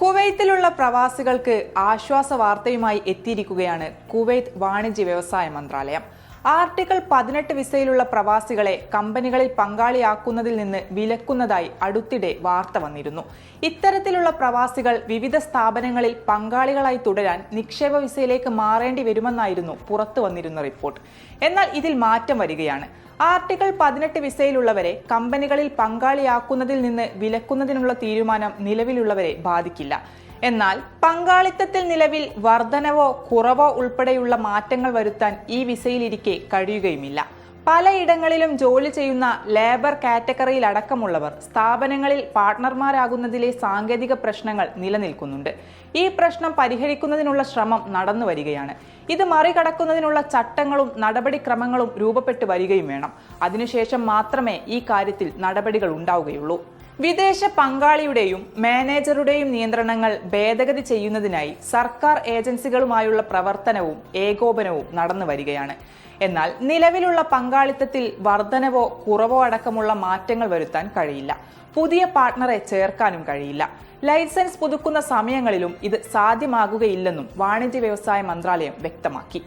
കുവൈത്തിലുള്ള പ്രവാസികൾക്ക് ആശ്വാസ വാർത്തയുമായി എത്തിയിരിക്കുകയാണ് കുവൈത്ത് വാണിജ്യ വ്യവസായ മന്ത്രാലയം. ആർട്ടിക്കിൾ പതിനെട്ട് വിസയിലുള്ള പ്രവാസികളെ കമ്പനികളിൽ പങ്കാളിയാക്കുന്നതിൽ നിന്ന് വിലക്കുന്നതായി അടുത്തിടെ വാർത്ത വന്നിരുന്നു. ഇത്തരത്തിലുള്ള പ്രവാസികൾ വിവിധ സ്ഥാപനങ്ങളിൽ പങ്കാളികളായി തുടരാൻ നിക്ഷേപ വിസയിലേക്ക് മാറേണ്ടി വരുമെന്നായിരുന്നു പുറത്തു വന്നിരുന്ന റിപ്പോർട്ട്. എന്നാൽ ഇതിൽ മാറ്റം വരികയാണ്. ആർട്ടിക്കിൾ പതിനെട്ട് വിസയിലുള്ളവരെ കമ്പനികളിൽ പങ്കാളിയാക്കുന്നതിൽ നിന്ന് വിലക്കുന്നതിനുള്ള തീരുമാനം നിലവിലുള്ളവരെ ബാധിക്കില്ല. എന്നാൽ പങ്കാളിത്തത്തിൽ നിലവിൽ വർധനവോ കുറവോ ഉൾപ്പെടെയുള്ള മാറ്റങ്ങൾ വരുത്താൻ ഈ വിസയിലിരിക്കെ കഴിയുകയുമില്ല. പലയിടങ്ങളിലും ജോലി ചെയ്യുന്ന ലേബർ കാറ്റഗറിയിൽ അടക്കമുള്ളവർ സ്ഥാപനങ്ങളിൽ പാർട്ട്ണർമാരാകുന്നതിലെ സാങ്കേതിക പ്രശ്നങ്ങൾ നിലനിൽക്കുന്നുണ്ട്. ഈ പ്രശ്നം പരിഹരിക്കുന്നതിനുള്ള ശ്രമം നടന്നു വരികയാണ് ഇത് മറികടക്കുന്നതിനുള്ള ചട്ടങ്ങളും നടപടിക്രമങ്ങളും രൂപപ്പെട്ടു വരികയും വേണം. അതിനുശേഷം മാത്രമേ ഈ കാര്യത്തിൽ നടപടികൾ ഉണ്ടാവുകയുള്ളൂ. വിദേശ പങ്കാളിയുടെയും മാനേജറുടെയും നിയന്ത്രണങ്ങൾ ഭേദഗതി ചെയ്യുന്നതിനായി സർക്കാർ ഏജൻസികളുമായുള്ള പ്രവർത്തനവും ഏകോപനവും നടന്നു വരികയാണ്. എന്നാൽ നിലവിലുള്ള പങ്കാളിത്തത്തിൽ വർധനവോ കുറവോ അടക്കമുള്ള മാറ്റങ്ങൾ വരുത്താൻ കഴിയില്ല. പുതിയ പാർട്ട്ണറെ ചേർക്കാനും കഴിയില്ല. ലൈസൻസ് പുതുക്കുന്ന സമയങ്ങളിലും ഇത് സാധ്യമാകുകയില്ലെന്നും വാണിജ്യ വ്യവസായ മന്ത്രാലയം വ്യക്തമാക്കി.